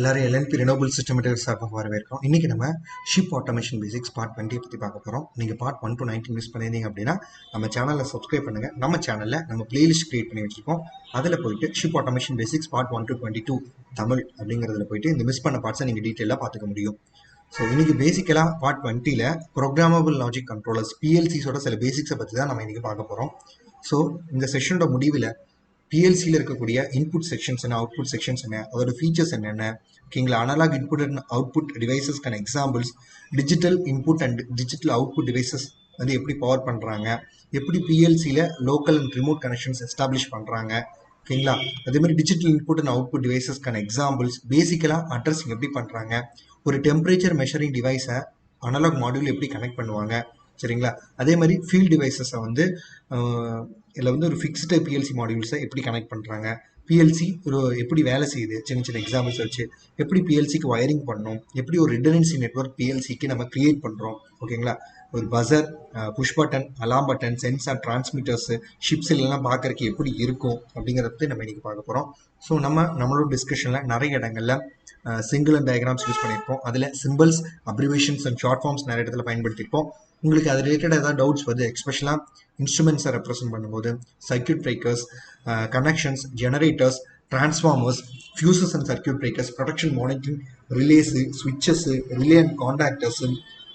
எல்லாரும் LNB ரெனோபிள் systematic சார்பாக வரவேற்கிறோம். இன்னைக்கு நம்ம ship automation basics part twenty பற்றி பார்க்க போகிறோம் நீங்கள் part one to nineteen miss பண்ணியிருந்தீங்க அப்படின்னா நம்ம சேனலில் சப்ஸ்கிரைப் பண்ணுங்கள் நம்ம சேனலில் நம்ம பிளேலிஸ்ட் கிரியேட் பண்ணி வச்சுருக்கோம். அதில் போயிட்டு ship automation basics part one to twenty two Tamil அப்படிங்கிறதுல போயிட்டு இந்த மிஸ் பண்ண பார்ட்ஸை நீங்கள் டீட்டெயிலாக பார்த்துக்க முடியும். ஸோ இன்றைக்கி பேசிக்கலாக பார்ட் டுவெண்ட்டியில் ப்ரோக்ராமபிள் லாஜிக் கண்ட்ரோலர்ஸ் பிஎல்சிஸோட சில பேசிக்ஸை பற்றி தான் நம்ம இன்றைக்கி பார்க்க போகிறோம் ஸோ இந்த செஷனோட முடிவில் பிஎல்சியில் இருக்கக்கூடிய இன்புட் செக்ஷன்ஸ் என்ன அவுட்புட் செக்ஷன்ஸ் என்ன அதோட ஃபீச்சர்ஸ் என்னென்ன ஓகேங்களா analog input and output டிவைசஸ்க்கான examples digital input and digital output devices வந்து எப்படி பவர் பண்ணுறாங்க எப்படி பிஎல்சியில் local and remote connections establish பண்ணுறாங்க ஓகேங்களா அதே மாதிரி டிஜிட்டல் இன்புட் அண்ட் அவுட்புட் டிவைசஸ்க்கான எக்ஸாம்பிள்ஸ் பேசிக்கலாக அட்ரஸிங் எப்படி பண்ணுறாங்க ஒரு டெம்பரேச்சர் மெஷரிங் டிவைஸை அனலாக் மாடியூல் எப்படி கனெக்ட் பண்ணுவாங்க சரிங்களா? அதே மாதிரி ஃபீல்ட் டிவைசஸை வந்து இதில் வந்து ஒரு ஃபிக்ஸ்டு பிஎல்சி மாடியூல்ஸை எப்படி கனெக்ட் பண்ணுறாங்க பிஎல்சி ஒரு எப்படி வேலை செய்யுது? சின்ன சின்ன எக்ஸாம்பிள்ஸ் வச்சு எப்படி பிஎல்சிக்கு ஒயரிங் பண்ணணும்? எப்படி ஒரு ரிடனன்சி நெட்ஒர்க் பிஎல்சிக்கு நம்ம க்ரியேட் பண்ணுறோம் ஓகேங்களா ஒரு buzzer push button alarm button sensor transmitters ships எல்லாம் பார்க்கறதுக்கு எப்படி இருக்கும்? அப்படிங்கிறத பற்றி நம்ம இன்னைக்கு பார்க்க போகிறோம் ஸோ நம்ம நம்மளோட டிஸ்கஷனில் நிறைய இடங்களில் சிங்கிள் அண்ட் டயக்ராம்ஸ் யூஸ் பண்ணியிருப்போம். அதில் symbols abbreviations and short forms நிறைய இடத்துல பயன்படுத்தியிருப்போம். உங்களுக்கு அது ரிலேட்டட் ஏதாவது டவுட்ஸ் வருது எஸ்பெஷலாக இன்ஸ்ட்ருமெண்ட்ஸை ரெப்ரசென்ட் பண்ணும்போது circuit breakers connections generators transformers fuses and circuit breakers production monitoring relays ஸ்விட்சஸ்ஸு relay and contactors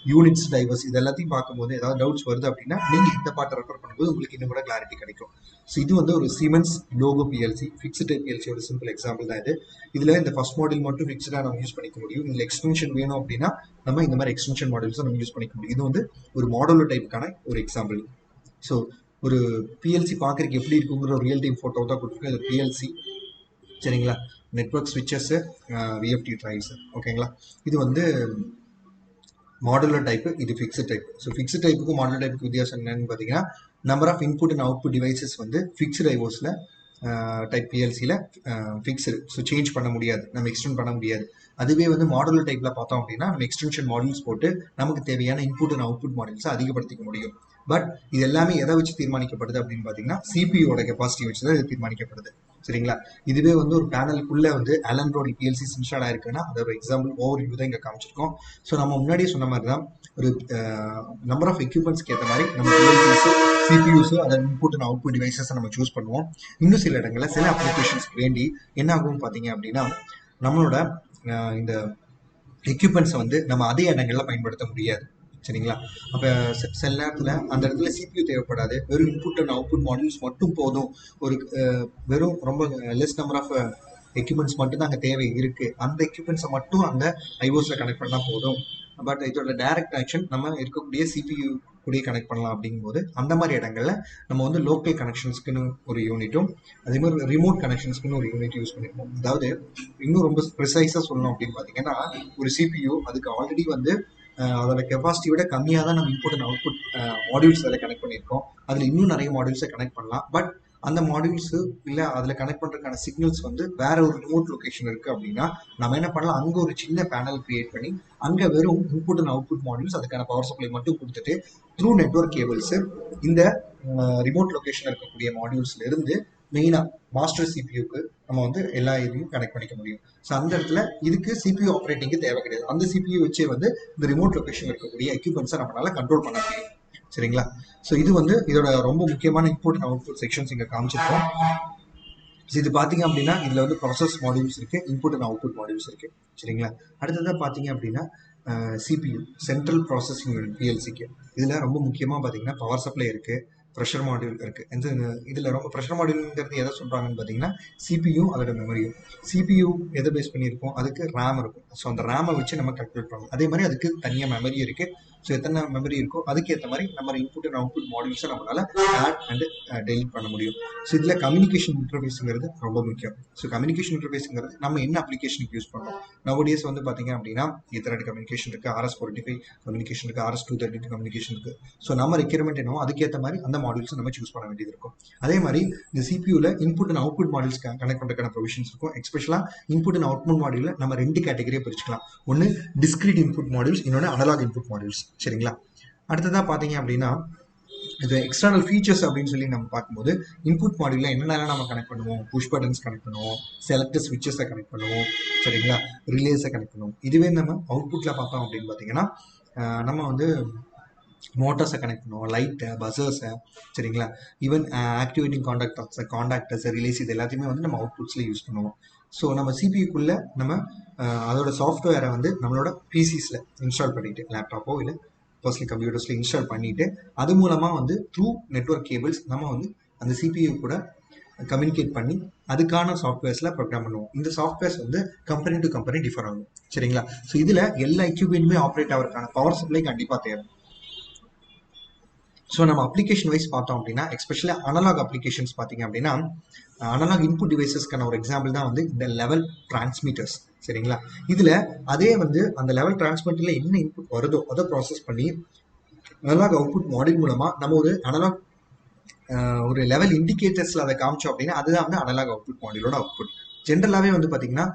units drivers இது எல்லாத்தையும் பார்க்கும்போது ஏதாவது டவுட்ஸ் வருது அப்படின்னா நீங்கள் இந்த பாட்டை ரெஃபர் பண்ணும்போது உங்களுக்கு இன்னும் கூட கிளாரிட்டி கிடைக்கும். ஸோ இது வந்து ஒரு சிமென்ஸ் லோகோ பிஎல்சி ஃபிக்ஸ்டு பிஎல்சியோட சிம்பிள் எக்ஸாம்பிள் தான் இது. இதில் இந்த ஃபஸ்ட் மாடல் மட்டும் ஃபிக்ஸ்டாக நம்ம யூஸ் பண்ணிக்க முடியும். இதில் எக்ஸ்டென்ஷன் வேணும் அப்படின்னா நம்ம இந்த மாதிரி எக்ஸ்டென்ஷன் மாடல்ஸை நம்ம யூஸ் பண்ணிக்க முடியும். இது வந்து ஒரு மாடலோ டைப்புக்கான ஒரு எக்ஸாம்பிள் ஸோ ஒரு பிஎல்சி பார்க்குறதுக்கு எப்படி இருக்குங்கிற ஒரு ரியல் டைம் ஃபோட்டோ தான் கொடுத்துருக்கு அது பிஎல்சி சரிங்களா? நெட்ஒர்க் ஸ்விட்சஸ்ஸு விஎஃப்டி ட்ரைவ்ஸு ஓகேங்களா? இது வந்து மாடுலர் டைப்பு இது ஃபிக்ஸ்டு டைப் ஸோ ஃபிக்ஸ்டு டைப்புக்கும் மாடுலர் டைப்புக்கு வித்தியாசம் என்னன்னு பார்த்தீங்கன்னா number of input and output devices வந்து ஃபிக்ஸ்டு ஐஓஸில் டைப் பிஎல்சியில் ஃபிக்ஸ்டு ஸோ சேஞ்ச் பண்ண முடியாது. நம்ம எக்ஸ்டெண்ட் பண்ண முடியாது. அதுவே வந்து மாடுலர் டைப்பில் பார்த்தோம் அப்படின்னா நம்ம எக்ஸ்டென்ஷன் மாடல்ஸ் போட்டு நமக்கு தேவையான இன்புட் அண்ட் அவுட்புட் மாடல்ஸை அதிகப்படுத்திக்க முடியும். பட் இது எல்லாமே எதை வச்சு தீர்மானிக்கப்படுது அப்படின்னு பார்த்தீங்கன்னா சிபியோட கெப்பாசிட்டி வச்சு தான் இது தீர்மானிக்கப்படுது. சரிங்களா? இதுவே வந்து ஒரு பேனலுக்குள்ள வந்து அலன் ரோட் பிஎல்சி இன்ஸ்டால் ஆயிருக்குன்னா அதோட எக்ஸாம்பிள் ஓவர் வியூ தான் இங்கே காமிச்சிருக்கோம். ஸோ நம்ம முன்னாடியே சொன்ன மாதிரி தான் ஒரு நம்பர் ஆஃப் எக்யூப்மெண்ட்ஸ்க்கு ஏற்ற மாதிரி நம்ம பிஎல்சிஸ் சிபியூஸ் அதன் இன்புட் அண்ட் அவுட்புட் டிவைசஸ் நம்ம சூஸ் பண்ணுவோம். இன்னும் சில இடங்களில் சில அப்ளிகேஷன்ஸ்க்கு வேண்டி என்ன ஆகும்னு பார்த்தீங்க அப்படின்னா நம்மளோட இந்த எக்யூப்மெண்ட்ஸை வந்து நம்ம அதே இடங்களில் பயன்படுத்த முடியாது. சரிங்களா? அப்போ சில நேரத்தில் அந்த இடத்துல சிபியூ தேவைப்படாது. வெறும் இன்புட் அண்ட் அவுட்புட் மாடல்ஸ் மட்டும் போதும். ஒரு வெறும் ரொம்ப லெஸ் நம்பர் ஆஃப் எக்யூப்மெண்ட்ஸ் மட்டும் தான் அங்கே தேவை இருக்குது அந்த எக்யூப்மெண்ட்ஸை மட்டும் அந்த ஐஓஸில் கனெக்ட் பண்ணால் போதும். பட் இதோட டைரக்ட் ஆக்ஷன் நம்ம இருக்கக்கூடிய சிபியூ கூட கனெக்ட் பண்ணலாம் அப்படிங்கும்போது அந்த மாதிரி இடங்கள்ல நம்ம வந்து லோக்கல் கனெக்ஷன்ஸ்க்குன்னு ஒரு யூனிட்டும் அதே மாதிரி ரிமோட் கனெக்ஷன்ஸ்க்குன்னு ஒரு யூனிட் யூஸ் பண்ணிருப்போம் அதாவது இன்னும் ரொம்ப ப்ரிசைஸாக சொல்லணும் அப்படின்னு பார்த்தீங்கன்னா ஒரு சிபியூ அதுக்கு ஆல்ரெடி வந்து அதோட கெப்பாசிட்டி விட கம்மியாக தான் நம்ம இன்புட் அண்ட் அவுட்புட் மாடியூல்ஸ் அதில் கனெக்ட் பண்ணியிருக்கோம். அதில் இன்னும் நிறைய மாடியூல்ஸை கனெக்ட் பண்ணலாம். பட் அந்த மாடியூல்ஸு இல்லை அதில் கனெக்ட் பண்ணுறதுக்கான சிக்னல்ஸ் வந்து வேற ஒரு ரிமோட் லொக்கேஷன் இருக்குது அப்படின்னா நம்ம என்ன பண்ணலாம்? அங்கே ஒரு சின்ன பேனல் கிரியேட் பண்ணி அங்கே வெறும் இன்புட் அண்ட் அவுட்புட் மாடியூல்ஸ் அதுக்கான பவர் சப்ளை மட்டும் கொடுத்துட்டு த்ரூ நெட்ஒர்க் கேபிள்ஸு இந்த ரிமோட் லொக்கேஷன் இருக்கக்கூடிய மாடியூல்ஸ்ல இருந்து மெயினாக மாஸ்டர் சிபியூக்கு நம்ம வந்து எல்லா இதையும் கனெக்ட் பண்ணிக்க முடியும். ஸோ அந்த இடத்துல இதுக்கு சிபியூ ஆப்ரேட்டிங்க்கு தேவை கிடையாது. அந்த சிபியூ வச்சே வந்து இந்த ரிமோட் லொக்கேஷன் இருக்கக்கூடிய எக்யூப்மெண்ட்ஸை நம்மளால கண்ட்ரோல் பண்ண முடியும். சரிங்களா? ஸோ இது வந்து இதோட ரொம்ப முக்கியமான இன்புட் அண்ட் அவுட்புட் செக்ஷன்ஸ் இங்கே காமிச்சிருக்கோம். ஸோ இது பார்த்தீங்க அப்படின்னா இதில் வந்து ப்ராசஸ் மாடியூல்ஸ் இருக்குது இன்புட் அண்ட் அவுட்புட் மாடியூல்ஸ் இருக்குது சரிங்களா? அடுத்ததாக பார்த்தீங்க அப்படின்னா சிபியூ சென்ட்ரல் ப்ராசஸிங் யூனிட் பிஎல்சிக்கு இதில் ரொம்ப முக்கியமாக பார்த்தீங்கன்னா பவர் சப்ளை இருக்குது ப்ரெஷர் மாடியூல் இருக்குது இந்த இதில் ரொம்ப ப்ரெஷர் மாடியூல்ங்கிறது எதை சொல்கிறாங்கன்னு பார்த்தீங்கன்னா சிபியூ அதோட மெமரியும் சிபியூ எதை பேஸ் பண்ணியிருக்கோம்? அதுக்கு ரேம் இருக்கும். ஸோ அந்த ரேமை வச்சு நம்ம கல்குலேட் பண்ணணும் அதே மாதிரி அதுக்கு தனியாக மெமரி இருக்குது ஸோ எத்தனை மெமரி இருக்கோ அதுக்கு ஏற்ற மாதிரி நம்ம இன்புட் அண்ட் அவுட்புட் மாடியூல்ஸை நம்மளால ஆட் அண்ட் டெலிட் பண்ண முடியும். ஸோ இதில் கம்யூனிகேஷன் இன்டர்ஃபேஸுங்கிறது ரொம்ப முக்கியம். ஸோ கம்யூனிகேஷன் இன்டர்ஃபேஸுங்கிறது நம்ம என்ன அப்ளிகேஷனுக்கு யூஸ் பண்ணோம் நவடேஸ் வந்து பார்த்தீங்க அப்படின்னா எத்தனை கம்யூனிகேஷன் இருக்குது ஆர்எஸ் ஃபோர்ட்டி ஃபைவ் கம்யூனிகேஷன் இருக்குது ஆர்எஸ் டூ தேர்ட்டி கம்யூனிகேஷன் இருக்குது ஸோ நம்ம ரெக்யர்மெண்ட் என்னவோ அதுக்கேற்ற மாதிரி அந்த மாடியூல்ஸை நம்ம சூஸ் பண்ண வேண்டியது இருக்கும். அதே மாதிரி இந்த சிபியூவில் input and output modules connect பண்ணுறதுக்கான ப்ரொவிஷன்ஸ் இருக்கும். எஸ்பெஷலாக இன்புட் அண்ட் அவுட்புட் மாடியூலில் நம்ம ரெண்டு கேட்டகரியை பிரிச்சுக்கலாம். ஒன்று டிஸ்கிரீட் இன்புட் மாடியூல்ஸ் இன்னொன்று அனலாக் இன்புட் மாடியூல்ஸ் சரிங்களா? அடுத்ததாக பார்த்தீங்க அப்படின்னா இது எக்ஸ்டர்னல் ஃபீச்சர்ஸ் அப்படின்னு சொல்லி நம்ம பார்க்கும்போது இன்புட் மாடியூலில் என்னென்னலாம் நம்ம கனெக்ட் பண்ணுவோம்? புஷ் பட்டன்ஸ் கனெக்ட் பண்ணுவோம் செலக்டர் ஸ்விட்சஸை கனெக்ட் பண்ணுவோம் சரிங்களா? ரிலேஸை கனெக்ட் பண்ணுவோம். இதுவே நம்ம அவுட்புட்டில் பார்த்தோம் அப்படின்னு பார்த்தீங்கன்னா நம்ம வந்து மோட்டார்ஸை கனெக்ட் பண்ணுவோம் லைட்டை பஸ்ஸர்ஸை சரிங்களா? Even activating contactors contactors relays இது எல்லாத்தையுமே வந்து நம்ம அவுட்புட்ஸில் யூஸ் பண்ணுவோம். ஸோ நம்ம சிபியூக்குள்ளே நம்ம அதோட சாஃப்ட்வேரை வந்து நம்மளோட பிசிஸில் இன்ஸ்டால் பண்ணிட்டு லேப்டாப்போ இல்லை பர்சனல் கம்ப்யூட்டர்ஸில் இன்ஸ்டால் பண்ணிட்டு அது மூலமாக வந்து த்ரூ நெட்வொர்க் கேபிள்ஸ் நம்ம வந்து அந்த சிபியூ கூட கம்யூனிகேட் பண்ணி அதுக்கான சாஃப்ட்வேர்ஸில் ப்ரோக்ராம் பண்ணுவோம். இந்த சாஃப்ட்வேர்ஸ் வந்து கம்பெனி டு கம்பெனி டிஃபர் ஆகும். சரிங்களா? ஸோ இதில் எல்லா எக்யூப்மெண்ட்டுமே ஆப்ரேட் ஆகிறதுக்கான பவர் சப்ளை கண்டிப்பாக தேவை. ஸோ நம்ம அப்ளிகேஷன் வைஸ் பார்த்தோம் அப்படின்னா எஸ்பெஷலி அனலாக் அப்ளிகேஷன்ஸ் பார்த்தீங்க அப்படின்னா அனலாக் இன்புட் டிவைசஸ்க்கான ஒரு எக்ஸாம்பிள் தான் வந்து இந்த லெவல் டிரான்ஸ்மீட்டர்ஸ் சரிங்களா? இதில் அதே வந்து அந்த லெவல் டிரான்ஸ்மிட்டரில் என்ன இன்புட் வருதோ அதை ப்ராசஸ் பண்ணி அனலாக் அவுட்புட் மாடல் மூலமாக நம்ம ஒரு அனலாக் ஒரு லெவல் இண்டிகேட்டர்ஸில் அதை காமிச்சோம் அப்படின்னா அதுதான் வந்து அனலாக் அவுட்புட் மாடலோட அவுட்புட் ஜென்ரலாகவே வந்து பார்த்தீங்கன்னா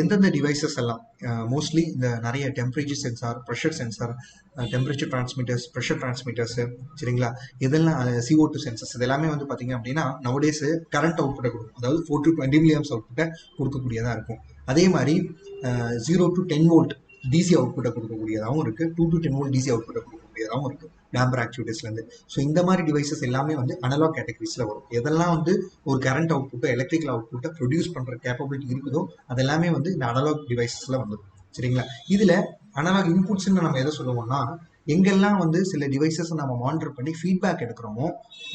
எந்தெந்த டிவைசஸ் எல்லாம் மோஸ்ட்லி இந்த நிறைய temperature sensor pressure sensor temperature transmitters pressure transmitters சரிங்களா? இதெல்லாம் சிஓ டூ சென்சர்ஸ் இது எல்லாமே வந்து பார்த்தீங்க அப்படின்னா நவடேஸ் கரண்ட் அவுட்புட்டை கொடுக்கும். அதாவது ஃபோர் டு டுவெண்ட்டி மில்லியம்ஸ் அவுட்புட்டை கொடுக்கக்கூடியதாக இருக்கும். அதே மாதிரி zero to ten volt DC அவுட்புட்டை கொடுக்கக்கூடியதாகவும் இருக்குது two to ten volt DC அவுட்புட்டை கொடுக்கக்கூடியதாகவும் இருக்குது டேம்பர் ஆக்டிவிட்டீஸ்லேருந்து ஸோ இந்த மாதிரி டிவைசஸ் எல்லாமே வந்து அனலாக் கேட்டகரிஸில் வரும். எதெல்லாம் வந்து ஒரு கரண்ட் அவுட் அவுட்புட்டை எலக்ட்ரிக்கல் அவுட்புட்டை ப்ரொடியூஸ் பண்ணுற கேப்பபிலிட்டி இருக்குதோ அதெல்லாமே வந்து இந்த அனலாக் டிவைசஸில் வந்துடும் சரிங்களா? இதில் அனலாக் இன்புட்ஸ்னு நம்ம எதை சொல்லுவோம்னா எங்கெல்லாம் வந்து சில டிவைசஸை நம்ம மானிட்டர் பண்ணி ஃபீட்பேக் எடுக்கிறோமோ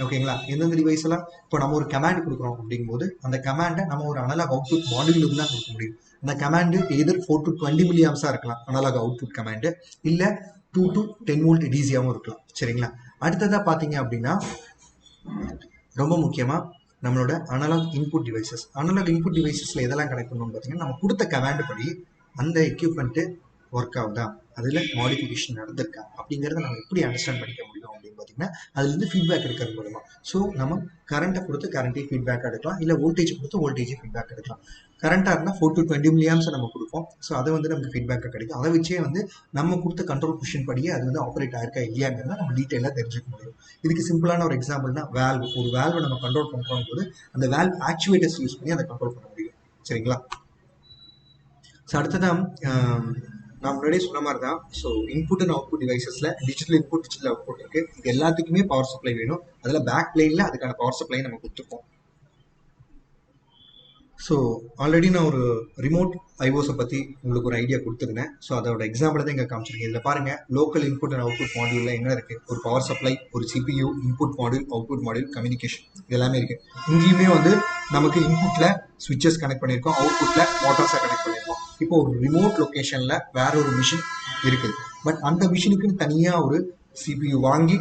ஓகேங்களா? எந்தெந்த டிவைஸ் எல்லாம் இப்போ நம்ம ஒரு கமாண்ட் கொடுக்குறோம் அப்படிங்கும்போது அந்த கமாண்டை நம்ம ஒரு அனலாக் அவுட்புட் மாடியூலுக்கு தான் கொடுக்க முடியும். அந்த கமாண்டு எதிர் ஃபோர் டு டுவெண்ட்டி மில்லியம்ஸாக இருக்கலாம் அனலாக் அவுட்புட் கமாண்டு இல்லை டூ டு டென் வோல்ட் டிசியாகவும் இருக்கலாம். சரிங்களா? அடுத்ததாக பார்த்தீங்க அப்படின்னா ரொம்ப முக்கியமாக நம்மளோட analog input devices analog input டிவைசஸில் எதெல்லாம் கனெக்ட் பண்ணணும்னு பார்த்தீங்கன்னா நம்ம கொடுத்த கமாண்ட் படி அந்த எக்யூப்மெண்ட்டு ஒர்க் ஆகுதா அதில் மாடிஃபிகேஷன் நடந்திருக்கா? அப்படிங்கிறத நம்ம எப்படி அண்டர்ஸ்டாண்ட் பண்ணிக்க முடியும் அப்படின்னு பார்த்தீங்கன்னா அதுலேருந்து ஃபீட்பேக் எடுக்கிறது மூலமா. ஸோ நம்ம கரண்ட்டை கொடுத்து கரண்ட்டே ஃபீட்பேக் எடுக்கலாம். இல்லை வோல்டேஜ் கொடுத்து வோல்டேஜ் ஃபீட்பேக் எடுக்கலாம். கரண்ட்டாக இருந்தால் ஃபோர் டு டுவெண்ட்டி மில்லியாம்ஸ் நம்ம கொடுப்போம். ஸோ அதை வந்து நமக்கு ஃபீட்பேக்காக கிடைக்கும். அதை வச்சே வந்து நம்ம கொடுத்த கண்ட்ரோல் கொஷின் படியே அது வந்து ஆப்ரேட் ஆயிருக்கா இல்லையாங்கிறத நம்ம டீட்டெயிலாக தெரிஞ்சுக்க முடியும். இதுக்கு சிம்பிளான ஒரு எக்ஸாம்பிள்னா வேல்வ் ஒரு வேல்வை நம்ம கண்ட்ரோல் பண்ணுறோம் போது அந்த வேல்வ் ஆக்சுவேட்டர்ஸ் யூஸ் பண்ணி அதை கண்ட்ரோல் பண்ண முடியும். சரிங்களா? ஸோ அடுத்ததான் நான் முன்னாடியே சொன்ன மாதிரி தான் ஸோ இன்புட் அண்ட் அவுட்புட் டிவைசஸில் டிஜிட்டல் இன்புட் டிஜிட்டல் அவுட்புட் இருக்குது இது எல்லாத்துக்குமே பவர் சப்ளை வேணும். அதில் பேக் பிளேனில் அதுக்கான பவர் சப்ளை நம்ம கொடுத்துருக்கோம் ஸோ ஆல்ரெடி நான் ஒரு ரிமோட் ஐஓஸை பற்றி உங்களுக்கு ஒரு ஐடியா கொடுத்துருந்தேன். ஸோ அதோட எக்ஸாம்பிள் தான் இங்கே காமிச்சிருக்கேன். இதில் பாருங்கள் லோக்கல் இன்புட் அண்ட் அவுட்புட் மாடியூலில் என்ன இருக்குது ஒரு பவர் சப்ளை ஒரு CPU input module output module communication இது எல்லாமே இருக்குது இங்கேயுமே வந்து நமக்கு இன்புட்டில் ஸ்விட்சஸ் கனெக்ட் பண்ணியிருக்கோம் அவுட்புட்டில் மோட்டார்ஸை கனெக்ட் பண்ணியிருக்கோம். இப்போ ஒரு ரிமோட் லொக்கேஷனில் வேற ஒரு மிஷின் இருக்குது. பட் அந்த மிஷினுக்குன்னு தனியாக ஒரு சிபியூ வாங்கி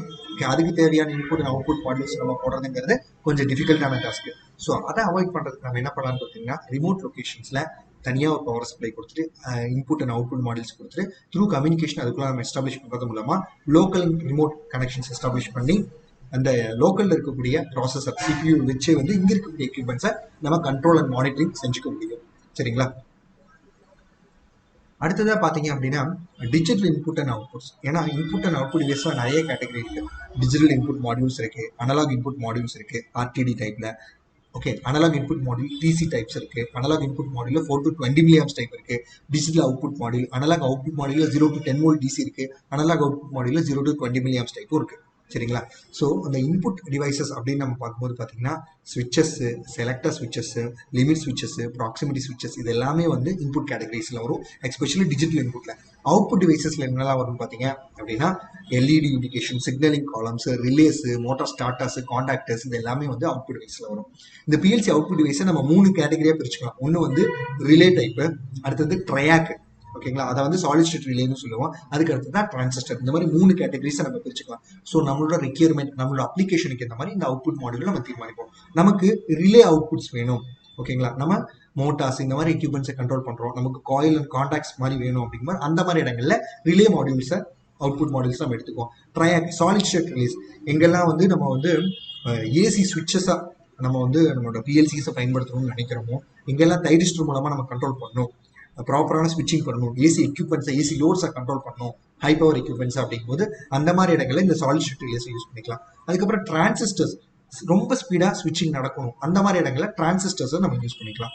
அதுக்கு தேவையான இன்புட் அண்ட் அவுட்புட் மாடியூல்ஸ் நம்ம போடுறதுங்கிறது கொஞ்சம் டிஃபிகல்ட்டான டாஸ்க்கு ஸோ அதை அவாய்ட் பண்ணுறதுக்கு நம்ம என்ன பண்ணலாம்னு பார்த்தீங்கன்னா ரிமோட் லொக்கேஷன்ஸில் தனியாக ஒரு பவர் சப்ளை கொடுத்துட்டு இன்புட் அண்ட் அவுட்புட் மாடல்ஸ் கொடுத்துட்டு த்ரூ கம்யூனிகேஷன் அதுக்குள்ள நம்ம எஸ்டாப்ளிஷ் பண்ணுறது மூலமாக லோக்கல் ரிமோட் கனெக்ஷன்ஸ் எஸ்டாப்ளிஷ் பண்ணி அந்த லோக்கலில் இருக்கக்கூடிய ப்ராசஸர் சிபியூ வச்சு வந்து இங்கே இருக்கக்கூடிய எக்யூப்மெண்ட்ஸை நம்ம கண்ட்ரோல் அண்ட் மானிட்டரிங் செஞ்சுக்க முடியும். சரிங்களா? அடுத்ததாக பார்த்தீங்க அப்படின்னா டிஜிட்டல் இன்புட் அண்ட் அவுட்புட்ஸ் ஏன்னா இன்புட் அண்ட் அவுட்புட் டிவைஸில் நிறைய கேட்டகரி இருக்குது டிஜிட்டல் இன்புட் மாடியூல்ஸ் இருக்குது அனலாக் இன்புட் மாடியூல்ஸ் இருக்குது ஆர்டிடி டைப்பில் okay analog input module DC types இருக்குது analogue input மாடியூலில் four to twenty milliamps type இருக்குது digital output module analog output மாடியூலில் zero to ten volt DC இருக்குது analogue output மாடியூலில் zero to twenty milliamps டைப்பும் இருக்குது சரிங்களா? So அந்த input devices அப்படின்னு நம்ம பார்க்கும்போது பார்த்தீங்கன்னா ஸ்விட்சஸ்ஸு செலக்டர் ஸ்விட்சஸ்ஸு லிமிட் ஸ்விட்சஸ்ஸு ப்ராக்சிமிட்டி ஸ்விட்சஸ் இது எல்லாமே வந்து இன்புட் கேட்டகரிஸில் வரும். எஸ்பெஷலி டிஜிட்டல் இன்புட்டில் அவுட்புட் டிவைசஸில் என்னெல்லாம் வரும்னு பார்த்தீங்க அப்படின்னா LED indication signalling columns relays motor starters contactors இது எல்லாமே வந்து அவுட்புட் டிவைஸில் வரும். இந்த பிஎல்சி அவுட்புட் டிவைஸை நம்ம மூணு கேட்டகரியாக பிரிச்சுக்கலாம். ஒன்று வந்து ரிலே டைப்பு அடுத்தது ட்ரையாக் ஓகேங்களா? அதை வந்து சாலிட் ஸ்டேட் ரிலேன்னு சொல்லுவோம். அதுக்கு அடுத்து தான் டிரான்சிஸ்டர் இந்த மாதிரி மூணு கேட்டகரிஸை நம்ம பிரிச்சுக்கலாம். ஸோ நம்மளோட ரெக்யர்மெண்ட் நம்மளோட அப்ளிகேஷனுக்கு இந்த மாதிரி இந்த அவுட்புட் மாடல் நம்ம தீர்மானிப்போம். நமக்கு ரிலே அவுட்புட்ஸ் வேணும். ஓகேங்களா? நம்ம மோட்டார்ஸ் இந்த மாதிரி எக்யூப்மெண்ட்ஸை கண்ட்ரோல் பண்ணுறோம் நமக்கு காயில் அண்ட் கான்டாக்ட்ஸ் மாதிரி வேணும் அப்படிங்கிற மாதிரி அந்த மாதிரி இடங்கள்ல ரிலே மாடியூல்ஸை அவுட்புட் மாடல்ஸ் நம்ம எடுத்துக்குவோம். ட்ரையாக் சாலிட் ஸ்டேட் ரிலீஸ் எங்கெல்லாம் வந்து நம்ம வந்து ஏசி ஸ்விட்சஸாக நம்ம வந்து நம்மளோட பிஎல்சிஸை பயன்படுத்தணும்னு நினைக்கிறோமோ எங்கெல்லாம் தைரிஸ்டர் மூலமாக நம்ம கண்ட்ரோல் பண்ணணும். ப்ராப்பரான ஸ்விட்சிங் பண்ணணும். ஏசி எக்யூப்மெண்ட்ஸை ஏசி லோட்ஸை கண்ட்ரோல் பண்ணணும். ஹை பவர் எக்யூப்மெண்ட்ஸ் அப்படிங்கும்போது அந்த மாதிரி இடங்களில் இந்த சாலிட் ஸ்டேட் ரிலேஸ் யூஸ் பண்ணிக்கலாம். அதுக்கப்புறம் டிரான்சிஸ்டர்ஸ் ரொம்ப ஸ்பீடாக ஸ்விட்சிங் நடக்கணும். அந்த மாதிரி இடங்களில் டிரான்சிஸ்டர்ஸை நம்ம யூஸ் பண்ணிக்கலாம்.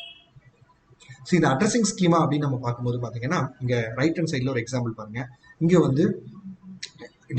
ஸோ இந்த அட்ரஸிங் ஸ்கீமா அப்படின்னு நம்ம பார்க்கும்போது பார்த்தீங்கன்னா இங்கே ரைட் ஹேண்ட் சைடில் ஒரு எக்ஸாம்பிள் பாருங்க. இங்கே வந்து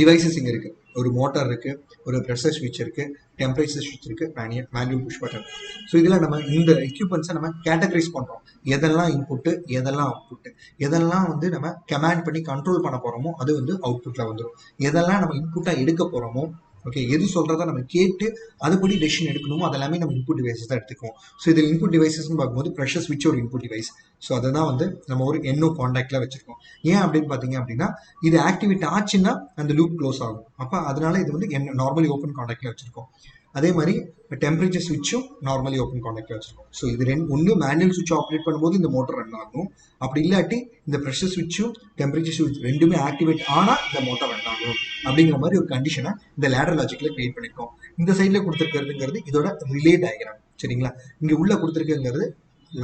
டிவைசஸ் இங்கே இருக்குது ஒரு மோட்டார் இருக்குது ஒரு ப்ரெஷர் ஸ்விட்ச் இருக்குது டெம்பரேச்சர் ஸ்விட்ச் இருக்குது manual manual push button so இதில் நம்ம இந்த எக்யூப்மெண்ட்ஸை நம்ம கேட்டகரைஸ் பண்ணுறோம் எதெல்லாம் இன்புட்டு எதெல்லாம் அவுட்புட்டு எதெல்லாம் வந்து நம்ம கமாண்ட் பண்ணி கண்ட்ரோல் பண்ண போகிறோமோ அது வந்து அவுட்புட்டில் வந்துடும் எதெல்லாம் நம்ம இன்புட்டாக எடுக்க போகிறோமோ ஓகே எது சொல்கிறத நம்ம கேட்டு அதுபடி டெசிஷன் எடுக்கணுமோ அதெல்லாமே நம்ம இன்புட் டிவைஸஸ் தான் எடுத்துக்குவோம். ஸோ இதில் இன்புட் டிவைசஸ்னு பார்க்கும்போது ப்ரெஷர் ஸ்விட்ச் ஒரு இன்புட் டிவைஸ் ஸோ அதை தான் வந்து நம்ம ஒரு எண்ணோ காண்டாக்டில் வச்சிருக்கோம். ஏன் அப்படின்னு பார்த்தீங்க அப்படின்னா இது ஆக்டிவேட் ஆச்சுன்னா அந்த லூப் க்ளோஸ் ஆகும். அப்போ அதனால இது வந்து என்ன நார்மலி ஓப்பன் காண்டாக்டில் வச்சிருக்கோம். அதே மாதிரி டெம்பரேச்சர் ஸ்விட்சும் நார்மலி ஓப்பன் காண்டாக்டில் வச்சுருக்கோம். ஸோ இது ரெண்டு ஒன்று மேனுவல் சுவிட்ச் ஆப்ரேட் பண்ணும்போது இந்த மோட்டர் ரன் ஆகும். அப்படி இல்லாட்டி இந்த ப்ரெஷர் சுவிட்சும் டெம்பரேச்சர் சுவிட்ச் ரெண்டுமே ஆக்டிவேட் ஆனால் இந்த மோட்டர் ரன் ஆகும். அப்படிங்கிற மாதிரி ஒரு கண்டிஷனை இந்த லேடர் லாஜிக்கில் கிரியேட் பண்ணியிருக்கோம் இந்த சைடில் கொடுத்துருக்கிறதுங்கிறது இதோட ரிலே டயக்ராம் சரிங்களா? இங்கே உள்ள கொடுத்துருக்குங்கிறது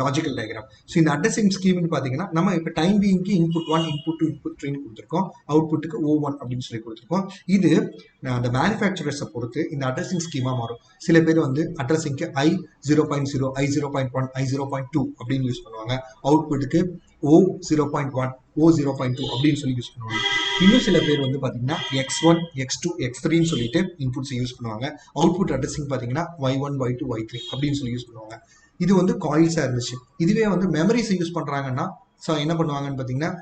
லாஜிக்கல் டயக்ராம் ஸோ இந்த அட்ரஸிங் ஸ்கீம்னு பார்த்தீங்கன்னா நம்ம இப்போ time பீயிங்க்கு input one input two input த்ரீன்னு கொடுத்துருக்கோம். அவுட்புட்டுக்கு ஓ ஒன் அப்படின்னு சொல்லி கொடுத்துருக்கோம். இது அந்த மேனுஃபேக்சரர்ஸை பொறுத்து இந்த அட்ரஸிங் ஸ்கீமாக மாறும். சில பேர் வந்து அட்ரஸிங்க்கு I zero point zero I zero point one I zero point two அப்படின்னு யூஸ் பண்ணுவாங்க. அவுட்புட்டுக்கு O zero point one O zero point two அப்படின்னு சொல்லி யூஸ் பண்ணுவாங்க. இன்னும் சில பேர் வந்து பார்த்தீங்கன்னா X one X two X த்ரீன்னு சொல்லிட்டு இன்புட்ஸ் யூஸ் பண்ணுவாங்க. அவுட்புட் அட்ரஸிங் பார்த்தீங்கன்னா Y one Y two Y three அப்படின்னு சொல்லி யூஸ் பண்ணுவாங்க. இது வந்து காயில்ஸாக இருந்துச்சு. இதுவே வந்து மெமரிஸ் யூஸ் பண்ணுறாங்கன்னா ஸோ என்ன பண்ணுவாங்கன்னு பார்த்தீங்கன்னா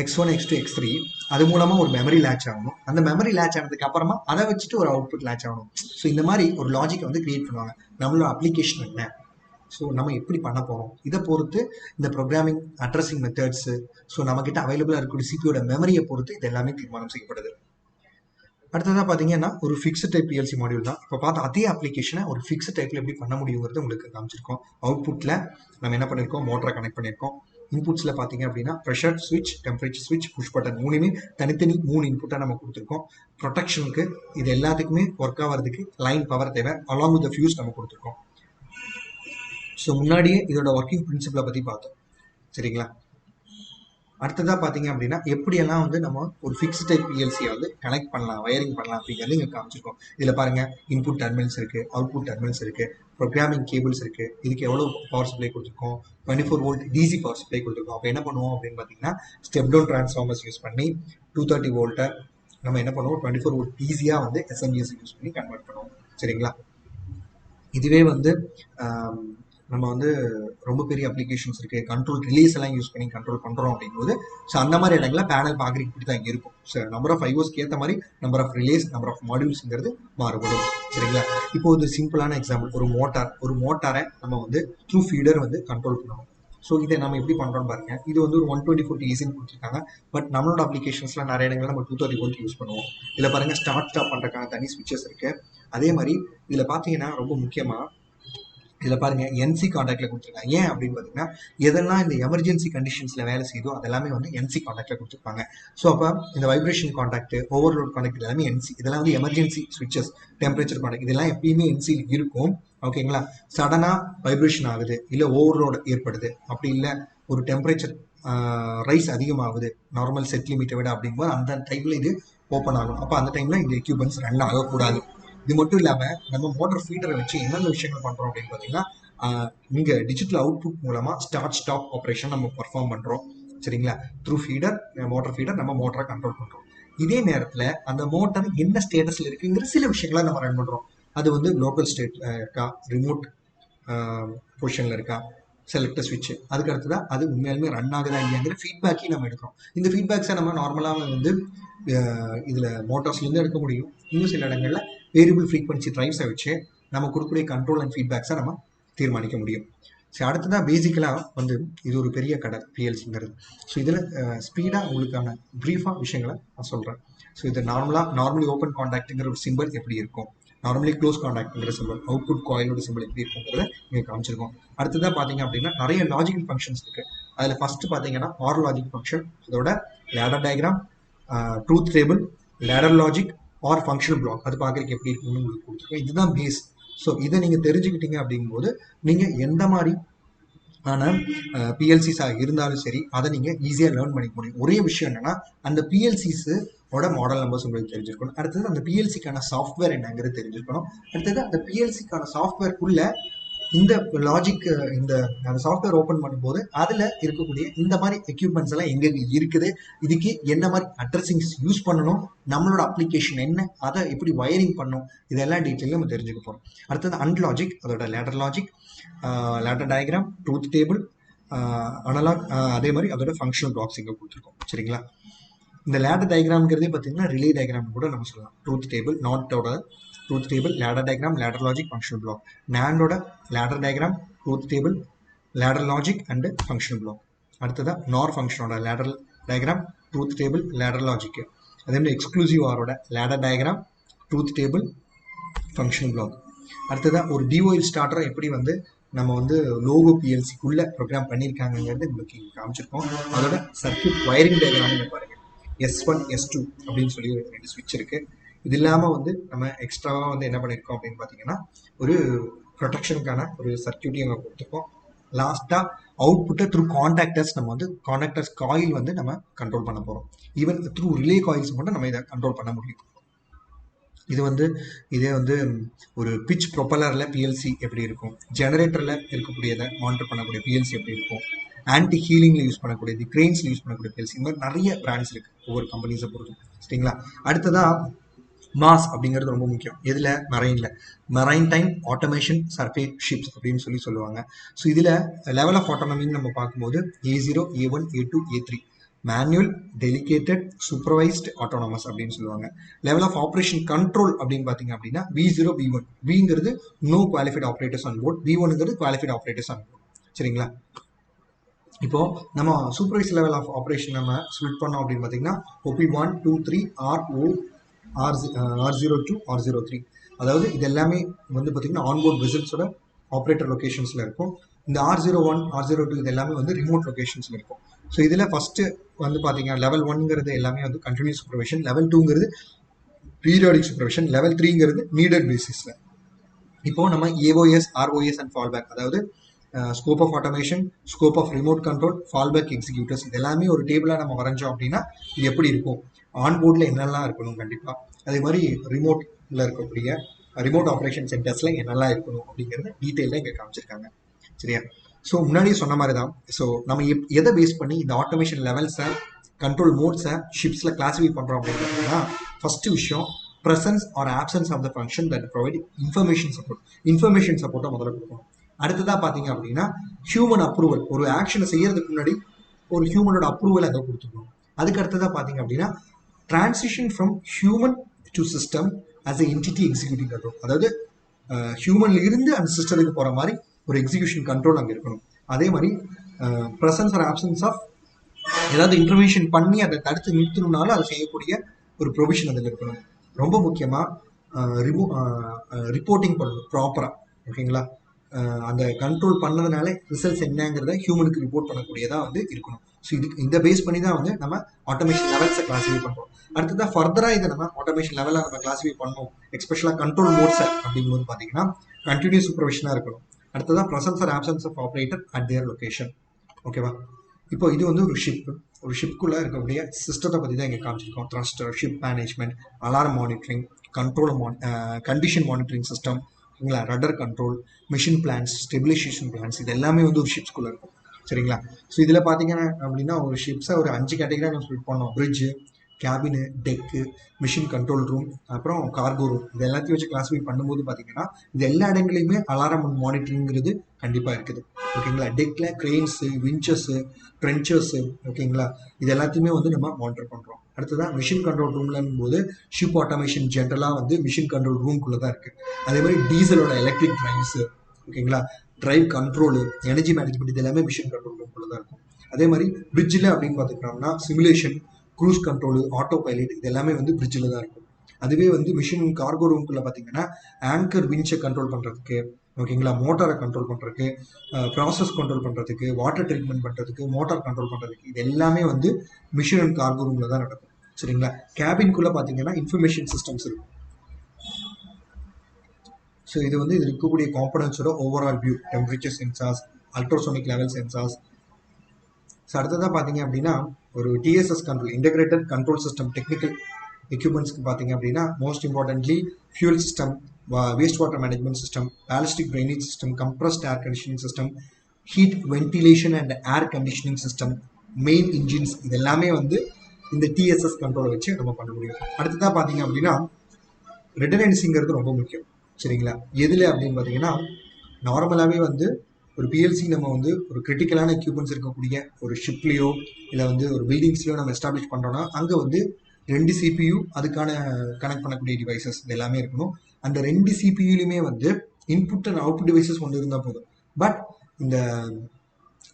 X one X two X three அது மூலமாக ஒரு மெமரி லேட்ச் ஆகணும். அந்த மெமரி லேட்ச் ஆனதுக்கு அப்புறமா அதை வச்சுட்டு ஒரு அவுட்புட் லேட்ச் ஆகணும். ஸோ இந்த மாதிரி ஒரு லாஜிக்கை வந்து கிரியேட் பண்ணுவாங்க. நம்மளோட அப்ளிகேஷன் என்ன? ஸோ நம்ம எப்படி பண்ண போகிறோம் இதை பொறுத்து இந்த ப்ரோக்ராமிங் அட்ரஸிங் மெத்தட்ஸு ஸோ நம்மக்கிட்ட அவைலபிளாக இருக்கக்கூடிய சிபியோட மெமரியை பொறுத்து இது எல்லாமே தீர்மானம் செய்யப்படுது. அடுத்ததாக பார்த்தீங்கன்னா ஒரு ஃபிக்ஸ்ட் டைப் பிஎல்சி மாடியூல் தான். இப்போ பார்த்த அதே அப்ளிகேஷனை ஒரு ஃபிக்ஸ்ட் டைப்பில் எப்படி பண்ண முடியுங்கிறது உங்களுக்கு காமிச்சிருக்கோம். அவுட்புட்டில் நம்ம என்ன பண்ணியிருக்கோம் மோட்டரை கனெக்ட் பண்ணியிருக்கோம் இன்புட்ஸில் பார்த்தீங்க அப்படின்னா ப்ரெஷர் ஸ்விட்ச் டெம்பரேச்சர் ஸ்விட்ச் புஷ் பட்டன் மூணுமே தனித்தனி மூணு இன்புட்டாக நம்ம கொடுத்துருக்கோம். ப்ரொடெக்ஷனுக்கு இது எல்லாத்துக்குமே ஒர்க் ஆகிறதுக்கு லைன் பவர் தேவை. அலாங் வித் ஃபியூஸ் நம்ம கொடுத்துருக்கோம். ஸோ முன்னாடியே இதோட ஒர்க்கிங் பிரின்சிபலை பற்றி பார்த்தோம். சரிங்களா? அடுத்ததாக பார்த்தீங்க அப்படின்னா எப்படியெல்லாம் வந்து நம்ம ஒரு ஃபிக்ஸ் டைப் பிஎல்சியை வந்து கனெக்ட் பண்ணலாம் வயரிங் பண்ணலாம் அப்படிங்கிறது இங்கே காமிச்சிருக்கோம். இதில் பாருங்க இன்புட் டெர்மினல்ஸ் இருக்குது அவுட்புட் டெர்மினல்ஸ் இருக்குது ப்ரோக்ராமிங் கேபிள்ஸ் இருக்குது இதுக்கு எவ்வளோ பவர் சப்ளை கொடுத்துருக்கோம் twenty four volt DC power supply கொடுத்துருக்கோம். அப்போ என்ன பண்ணுவோம் அப்படின்னு பார்த்தீங்கன்னா ஸ்டெப் டவுன் ட்ரான்ஸ்ஃபார்மர்ஸ் யூஸ் பண்ணி டூ தேர்ட்டி வோல்ட்டை நம்ம என்ன பண்ணுவோம் டுவெண்ட்டி ஃபோர் வோல்ட் ஈஸியாக வந்து எஸ்எம்இஎஸ் யூஸ் பண்ணி கன்வெர்ட் பண்ணுவோம். சரிங்களா? இதுவே வந்து நம்ம வந்து ரொம்ப பெரிய அப்ளிகேஷன்ஸ் இருக்கு. கண்ட்ரோல் ரிலீஸ் எல்லாம் யூஸ் பண்ணி கண்ட்ரோல் பண்றோம் அப்படிங்கும்போது ஸோ அந்த மாதிரி இடங்கள பேனல் பார்க்குறதுக்கு இப்படி தான் இருக்கும். ஸோ நம்பர் ஆஃப் ஐஓஸ்க்கு ஏற்ற மாதிரி number of relays number of மாடியூல்ஸ்ங்கிறது மாறுபடும். சரிங்களா? இப்போ ஒரு சிம்பிளான எக்ஸாம்பிள் ஒரு மோட்டார் ஒரு மோட்டாரை நம்ம வந்து த்ரூ ஃபீடர் வந்து கண்ட்ரோல் பண்ணணும். ஸோ இதை நம்ம எப்படி பண்ணுறோம் பாருங்க. இது வந்து ஒரு ஒன் டுவெண்ட்டி ஃபோர்ட்டி ஏசின்னு கொடுத்துருக்காங்க. பட் நம்மளோட அப்ளிகேஷன்ஸ்ல நிறைய இடங்கள் நம்ம டூ தேர்ட்டி வோல்ட் யூஸ் பண்ணுவோம். இதில் பாருங்க ஸ்டார்ட் ஸ்டாப் பண்ணுறதுக்கான தனி ஸ்விட்சஸ் இருக்கு. அதே மாதிரி இதில் பார்த்தீங்கன்னா ரொம்ப முக்கியமாக இதில் பாருங்க என்சி காண்டாக்டில் கொடுத்துருக்காங்க. ஏன் அப்படின்னு பார்த்தீங்கன்னா எதெல்லாம் இந்த எமர்ஜென்சி கண்டிஷன்ஸில் வேலை செய்தோ அதெல்லாமே வந்து என்சி காண்டாக்டில் கொடுத்துருப்பாங்க. ஸோ அப்போ இந்த வைப்ரேஷன் காண்டாக்ட் ஓவர்லோட் காண்டாக்ட் எல்லாமே என்சி இதெல்லாம் வந்து எமர்ஜென்சி சுவிச்சஸ் டெம்பரேச்சர் காண்டாக்ட் இதெல்லாம் எப்பயுமே என்சியில் இருக்கும். ஓகேங்களா சடனாக வைப்ரேஷன் ஆகுது இல்லை ஓவர்லோட் ஏற்படுது. அப்படி இல்லை ஒரு டெம்பரேச்சர் ரைஸ் அதிகமாகுது நார்மல் செட் லிமிட்டை விட அப்படிங்கும்போது அந்த டைமில் இது ஓப்பன் ஆகும். அப்போ அந்த டைமில் இந்த எக்யூப்மெண்ட்ஸ் ரன் ஆகக்கூடாது. இது மட்டும் இல்லாமல் நம்ம மோட்டர் ஃபீடரை வச்சு என்னென்ன விஷயங்கள் பண்ணுறோம் அப்படின்னு பார்த்தீங்கன்னா இங்கே டிஜிட்டல் அவுட்புட் மூலமாக ஸ்டார்ட் ஸ்டாப் ஆப்ரேஷன் நம்ம பர்ஃபார்ம் பண்ணுறோம் சரிங்களா? த்ரூ ஃபீடர் மோட்டர் ஃபீடர் நம்ம மோட்டரை கண்ட்ரோல் பண்ணுறோம் இதே நேரத்தில் அந்த மோட்டர் என்ன ஸ்டேட்டஸில் இருக்குங்கிற சில விஷயங்களை நம்ம ரன் பண்ணுறோம் அது வந்து லோக்கல் ஸ்டேட் இருக்கா? ரிமோட் பொசிஷனில் இருக்கா? செலக்டர் ஸ்விட்ச் அதுக்கு அடுத்ததான் அது உண்மையாலுமே ரன் ஆகுதா இல்லையாங்கிற ஃபீட்பேக்கையும் நம்ம எடுக்கிறோம். இந்த ஃபீட்பேக்ஸை நம்ம நார்மலாக வந்து இதில் மோட்டார்ஸ்லேருந்து எடுக்க முடியும். இன்னும் சில இடங்களில் வேரியபிள் ஃப்ரீக்வன்சி ட்ரைவ்ஸை வச்சு நம்ம கொடுக்கக்கூடிய கண்ட்ரோல் அண்ட் ஃபீட்பேக்ஸை நம்ம தீர்மானிக்க முடியும். ஸோ அடுத்ததாக பேசிக்கலாக வந்து இது ஒரு பெரிய கடை பிஎல்சிங்கிறது ஸோ இதில் ஸ்பீடாக உங்களுக்கான ப்ரீஃபாக விஷயங்களை நான் சொல்கிறேன் ஸோ இது நார்மலாக நார்மலி ஓப்பன் காண்டாக்ட்டுங்கிற ஒரு சிம்பிள் எப்படி இருக்கும்? நார்மலி க்ளோஸ் காண்டாக்ட்ங்கிற சிம்பிள் அவுட்புட் காயிலோட சிம்பிள் எப்படி இருக்குங்கிறத இங்கே காமிச்சிருக்கோம். அடுத்ததாக பார்த்தீங்க அப்படின்னா நிறைய லாஜிக்கல் ஃபங்க்ஷன்ஸ் இருக்குது அதில் ஃபஸ்ட்டு பார்த்தீங்கன்னா ஆர் லாஜிக் ஃபங்க்ஷன் அதோட ladder diagram truth table ladder logic or functional block அது பார்க்குறதுக்கு எப்படி இருக்குன்னு உங்களுக்கு கொடுத்துருக்கேன். இதுதான் பேஸ் ஸோ இதை நீங்கள் தெரிஞ்சுக்கிட்டீங்க அப்படிங்கும்போது நீங்கள் எந்த மாதிரி ஆனால் பிஎல்சிஸாக இருந்தாலும் சரி அதை நீங்கள் ஈஸியாக லேர்ன் பண்ணிக்க முடியும். ஒரே விஷயம் என்னென்னா அந்த பிஎல்சிஸு ஓட மாடல் நம்பர்ஸ் உங்களுக்கு தெரிஞ்சிருக்கணும். அடுத்தது அந்த பிஎல்சிக்கான சாஃப்ட்வேர் என்னங்கிறது தெரிஞ்சிருக்கணும். அடுத்தது அந்த பிஎல்சிக்கான சாஃப்ட்வேர்க்குள்ளே இந்த லாஜிக் இந்த சாஃப்ட்வேர் ஓப்பன் பண்ணும்போது அதில் இருக்கக்கூடிய இந்த மாதிரி எக்யூப்மெண்ட்ஸ் எல்லாம் எங்கெங்கே இருக்குது? இதுக்கு என்ன மாதிரி அட்ரஸிங்ஸ் யூஸ் பண்ணணும்? நம்மளோட அப்ளிகேஷன் என்ன? அதை எப்படி வயரிங் பண்ணும் இதெல்லாம் டீட்டெயிலும் நம்ம தெரிஞ்சுக்க போகிறோம் அடுத்தது அன்லாஜிக் அதோட ladder logic ladder diagram truth table analog அதே மாதிரி அதோட ஃபங்க்ஷனல் பிளாக்ஸ் இங்கே கொடுத்துருக்கோம். சரிங்களா? இந்த லேடர் டயக்ராம்ங்கிறதே பார்த்தீங்கன்னா ரிலே டயக்ராம் கூட நம்ம சொல்லலாம். ட்ரூத் டேபிள் நாட்டோட truth table ladder diagram ladder logic functional block நேண்டோட ladder diagram truth table ladder logic and functional block அடுத்ததாக nor ஃபங்க்ஷனோட ladder diagram truth table ladder logic அதே மாதிரி எக்ஸ்க்ளூசிவ் ஆரோட ladder diagram truth table function block அடுத்ததாக ஒரு TOL ஸ்டார்டரை எப்படி வந்து நம்ம வந்து லோகோ பிஎல்சிக்குள்ளே ப்ரோக்ராம் பண்ணியிருக்காங்கங்கிறது உங்களுக்கு காமிச்சிருக்கோம். அதோட சர்க்கியூட் வயரிங் டயக்ராம்னு பாருங்கள் எஸ் ஒன் எஸ் டூ அப்படின்னு சொல்லி ஒரு ரெண்டு ஸ்விட்ச் இருக்கு. இது இல்லாமல் வந்து நம்ம எக்ஸ்ட்ராவாக வந்து என்ன பண்ணியிருக்கோம் அப்படின்னு பார்த்தீங்கன்னா ஒரு ப்ரொடெக்ஷனுக்கான ஒரு சர்க்கியூட்டையும் அங்கே கொடுத்துருக்கோம். லாஸ்ட்டாக அவுட்புட்டை த்ரூ காண்டாக்டர்ஸ் நம்ம வந்து காண்டாக்டர்ஸ் காயில் வந்து நம்ம கண்ட்ரோல் பண்ண போகிறோம் ஈவன் த்ரூ ரிலே காயில்ஸ் மட்டும் நம்ம இதை கண்ட்ரோல் பண்ண முடியும். இது வந்து இதே வந்து ஒரு பிச் ப்ரொப்பலரில் பிஎல்சி எப்படி இருக்கும்? ஜெனரேட்டரில் இருக்கக்கூடியதை மானிட்டர் பண்ணக்கூடிய பிஎல்சி எப்படி இருக்கும்? ஆன்டி ஹீலிங்கில் யூஸ் பண்ணக்கூடியது கிரெயின்ஸில் யூஸ் பண்ணக்கூடிய பெல்ஸ் இந்த மாதிரி நிறைய பிராண்ட்ஸ் இருக்குது ஒவ்வொரு கம்பெனிஸை பொறுத்தும் சரிங்களா? அடுத்ததாக மாஸ் அப்படிங்கிறது ரொம்ப முக்கியம். எதில்? மெரைனில் marine time automation surface ships அப்படின்னு சொல்லி சொல்லுவாங்க. ஸோ இதில் லெவல் ஆஃப் ஆட்டோனமின்னு நம்ம பார்க்கும்போது A zero A one A two A three manual delegated supervised autonomous அப்படின்னு சொல்லுவாங்க. லெவல் ஆஃப் ஆப்ரேஷன் கண்ட்ரோல் அப்படின்னு பார்த்தீங்க அப்படின்னா V zero B one விங்கிறது no qualified operators on board B ஒன்ங்கிறது qualified operators on board சரிங்களா? இப்போ நம்ம சூப்பர்வைஸ் லெவல் ஆஃப் ஆப்ரேஷன் நம்ம split பண்ணோம் அப்படின்னு பார்த்தீங்கன்னா OB one two three R O R R zero two R zero three அதாவது இது எல்லாமே வந்து பார்த்தீங்கன்னா ஆன்போர்ட் விசிட்ஸோட ஆப்ரேட்டர் லொக்கேஷன்ஸில் இருக்கும். இந்த R zero one R zero two இது எல்லாமே வந்து ரிமோட் லொக்கேஷன்ஸில் இருக்கும். ஸோ இதில் ஃபஸ்ட்டு வந்து பார்த்தீங்கன்னா லெவல் ஒன்ங்கிறது எல்லாமே வந்து கண்டினியூஸ் சூப்பர்விஷன் லெவல் டூங்கிறது பீரியாடிக் சூப்பர்விஷன் லெவல் த்ரீங்கிறது நீடட் பேசிஸில் இப்போது நம்ம ஏஓஎஸ் ஆர்ஓஎஸ் அண்ட் ஃபால்பேக் அதாவது scope of automation scope of remote control fallback executors இது எல்லாமே ஒரு டேபிளாக நம்ம வரைஞ்சோம் அப்படின்னா இது எப்படி இருக்கும்? ஆன் போர்டில் என்னெல்லாம் இருக்கணும் கண்டிப்பாக அதே மாதிரி ரிமோட்டில் இருக்கக்கூடிய ரிமோட் ஆப்ரேஷன் சென்டர்ஸில் என்னெல்லாம் இருக்கணும் அப்படிங்கிறத டீட்டெயிலாக இங்கே காமிச்சிருக்காங்க. சரியா? ஸோ முன்னாடியே சொன்ன மாதிரி தான் ஸோ நம்ம எப் எதை பேஸ் பண்ணி இந்த ஆட்டோமேஷன் லெவல்ஸை கண்ட்ரோல் மோட்ஸை ஷிப்ஸில் கிளாஸிஃபை பண்ணுறோம் அப்படின்னு ஃபஸ்ட்டு விஷயம் presence or absence of the function that provide information support information சப்போர்ட்டை முதல்ல கொடுக்கணும். அடுத்ததாக பார்த்தீங்க அப்படின்னா ஹியூமன் அப்ரூவல் ஒரு ஆக்ஷனை செய்யறதுக்கு முன்னாடி ஒரு ஹியூமனோட அப்ரூவல் அங்கே கொடுத்துக்கணும். அதுக்கு அடுத்ததாக பார்த்தீங்க அப்படின்னா transition from human to system as a entity executive control அதாவது ஹியூமன்ல இருந்து அந்த சிஸ்டத்துக்கு போகிற மாதிரி ஒரு எக்ஸிக்யூஷன் கண்ட்ரோல் அங்கே இருக்கணும். அதே மாதிரி ப்ரெசன்ஸ் ஆர் ஆப்சன்ஸ் ஆஃப் ஏதாவது இன்ஃபர்மேஷன் பண்ணி அதை தடுத்து நிறுத்தணும்னாலும் அதை செய்யக்கூடிய ஒரு ப்ரொவிஷன் அதில் இருக்கணும். ரொம்ப முக்கியமாக ரிமூ ரிப்போர்ட்டிங் பண்ணணும் ப்ராப்பராக ஓகேங்களா அந்த கண்ட்ரோல் பண்ணதுனால ரிசல்ட்ஸ் என்னங்கிறத ஹியூமனுக்கு ரிப்போர்ட் பண்ணக்கூடியதாக வந்து இருக்கணும். ஸோ இதுக்கு இந்த பேஸ் பண்ணி தான் வந்து நம்ம ஆட்டோமேஷன் லெவல்ஸை கிளாஸிஃபை பண்ணுறோம் அடுத்ததாக ஃபர்தராக இதை நம்ம ஆட்டோமேஷன் லெவலில் நம்ம கிளாஸிஃபை பண்ணோம் எக்ஸ்பெஷலாக கண்ட்ரோல் மோட்ஸை அப்படிங்கும்போது பார்த்தீங்கன்னா கண்டினியூஸ் சூப்பர்விஷனாக இருக்கணும். அடுத்ததாக presence or absence of operator at their location ஓகேவா இப்போ இது வந்து ஒரு ஷிப் ஒரு ஷிப்குள்ளே இருக்கக்கூடிய சிஸ்டத்தை பற்றி தான் இங்கே காமிச்சிருக்கோம். Thruster ship management alarm monitoring control man condition monitoring system சரிங்களா? Rudder control machine plans stabilization plans இது எல்லாமே வந்து ஒரு ஷிப்ஸ்குள்ளே இருக்கும். சரிங்களா? ஸோ இதில் பார்த்தீங்கன்னா அப்படின்னா ஒரு ஷிப்ஸை ஒரு அஞ்சு கேட்டகரியாக நம்ம ஸ்பிட் பண்ணோம். Bridge cabin deck machine control room அப்புறம் கார்கோ ரூம் இது எல்லாத்தையும் வச்சு கிளாஸிஃபை பண்ணும்போது பார்த்தீங்கன்னா இது எல்லா இடங்களையுமே அலாரம் மானிட்டரிங்கிறது கண்டிப்பாக இருக்குது. ஓகேங்களா? டெக்கில் க்ரெயின்ஸு விஞ்சஸு ட்ரென்ச்சர்ஸு ஓகேங்களா? இது எல்லாத்தையுமே வந்து நம்ம மானிட்டர் பண்ணுறோம் அடுத்ததான் மிஷின் கண்ட்ரோல் ரூம்லங்கும் போது ஷிப் ஆட்டோமேஷன் ஜென்ரலாக வந்து மிஷின் கண்ட்ரோல் ரூம்குள்ளே தான் இருக்குது அதே மாதிரி டீசலோட எலக்ட்ரிக் ட்ரைவ்ஸு ஓகேங்களா? ட்ரைவ் கண்ட்ரோலு எனர்ஜி மேனேஜ்மெண்ட் இது எல்லாமே மிஷின் கண்ட்ரோல் ரூம்குள்ளே தான் இருக்கும். அதே மாதிரி பிரிட்ஜில் அப்படின்னு பார்த்துக்கிட்டோம்னா simulation cruise control auto pilot இது எல்லாமே வந்து பிரிட்ஜில் தான் இருக்கும். அதுவே வந்து மிஷின் கார்கோ ரூம்குள்ளே பார்த்தீங்கன்னா ஆங்கர் வின்ச்சை கண்ட்ரோல் பண்ணுறதுக்கு ஓகேங்களா? மோட்டாரை கண்ட்ரோல் பண்ணுறதுக்கு ப்ராசஸ் கண்ட்ரோல் பண்ணுறதுக்கு வாட்டர் ட்ரீட்மெண்ட் பண்ணுறதுக்கு மோட்டார் கண்ட்ரோல் பண்ணுறதுக்கு இது எல்லாமே வந்து மிஷின் அண்ட் கார்கோ ரூமில் தான் நடக்கும். சரிங்களா? கேபின்குள்ளே பார்த்தீங்கன்னா இன்ஃபர்மேஷன் சிஸ்டம்ஸ் இருக்கும். ஸோ இது வந்து இது இருக்கக்கூடிய காம்பனன்ஸோட overall view temperature sensors ultrasonic level sensors so அடுத்ததாக பார்த்தீங்க அப்படின்னா ஒரு DSS control integrated control system technical எக்யூப்மெண்ட்ஸ்க்கு பார்த்தீங்க அப்படின்னா most importantly fuel system waste water management system ballistic drainage system compressed air conditioning system heat ventilation and air conditioning system main engines இது எல்லாமே வந்து இந்த டிஎஸ்எஸ் கண்ட்ரோலை வச்சு நம்ம பண்ண முடியும். அடுத்ததாக பார்த்தீங்க அப்படின்னா ரிட்டனன்சிங்கிறது ரொம்ப முக்கியம். சரிங்களா? எதில் அப்படின்னு பார்த்தீங்கன்னா நார்மலாகவே வந்து ஒரு பிஎல்சி நம்ம வந்து ஒரு கிரிட்டிக்கலான எக்யூப்மெண்ட்ஸ் இருக்கக்கூடிய ஒரு ஷிப்லேயோ இல்லை வந்து ஒரு பில்டிங்ஸ்லையோ நம்ம எஸ்டாப்ளிஷ் பண்ணுறோன்னா அங்கே வந்து ரெண்டு சிபியூ அதுக்கான கனெக்ட் பண்ணக்கூடிய டிவைசஸ் இது எல்லாமே இருக்கணும். அந்த ரெண்டு சிபியூலையுமே வந்து இன்புட் அண்ட் அவுட்புட் டிவைசஸ் ஒன்று இருந்தால் போதும். பட் இந்த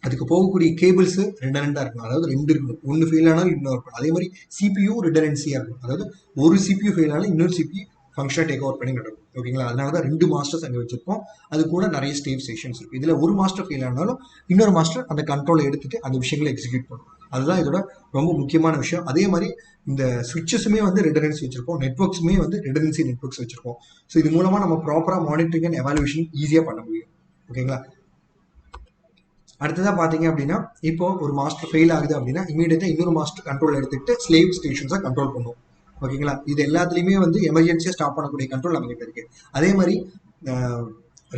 அதுக்கு போகக்கூடிய கேபிள்ஸ் ரெண்டு ரெண்டாக இருக்கணும். அதாவது ரெண்டு இருக்கணும். ஒன்று ஃபெயில் ஆனாலும் இன்னொரு இருக்கணும் அதே மாதிரி சிபியூ ரிடரன்சியாக இருக்கும் அதாவது ஒரு சிபியூ ஃபெயில் ஆனாலும் இன்னொரு சிபியூ ஃபங்க்ஷனாக டேக் ஓவர் பண்ணி நடக்கும். ஓகேங்களா அதனால தான் ரெண்டு மாஸ்டர்ஸ் அங்கே வச்சிருப்போம் அது கூட நிறைய ஸ்டேப் செஷன்ஸ் இருக்குது இதில் ஒரு மாஸ்டர் ஃபெயில் ஆனாலும் இன்னொரு மாஸ்டர் அந்த கண்ட்ரோலை எடுத்துட்டு அந்த விஷயங்களை எக்ஸிக்யூட் பண்ணும். அதுதான் இதோட ரொம்ப முக்கியமான விஷயம். அதே மாதிரி இந்த சுவிட்சஸுமே வந்து ரிடரன்சி வச்சிருப்போம். நெட்ஒர்க்ஸுமே வந்து ரிடரன்சி நெட்ஒர்க்ஸ் வச்சிருப்போம். ஸோ இது மூலமாக நம்ம ப்ராப்பராக மானிட்டரிங் அண்ட் எவாலுவேஷன் ஈஸியாக பண்ண முடியும். ஓகேங்களா அடுத்ததாக பார்த்தீங்க அப்படின்னா இப்போ ஒரு மாஸ்டர் ஃபெயில் ஆகுது அப்படின்னா இமீடியட்டாக இன்னொரு மாஸ்டர் கண்ட்ரோல் எடுத்துக்கிட்டு ஸ்லேவ் ஸ்டேஷன்ஸை கண்ட்ரோல் பண்ணும். ஓகேங்களா இது எல்லாத்துலேயுமே வந்து எமர்ஜென்சியாக ஸ்டாப் பண்ணக்கூடிய கண்ட்ரோல் நம்மகிட்ட இருக்கு. அதே மாதிரி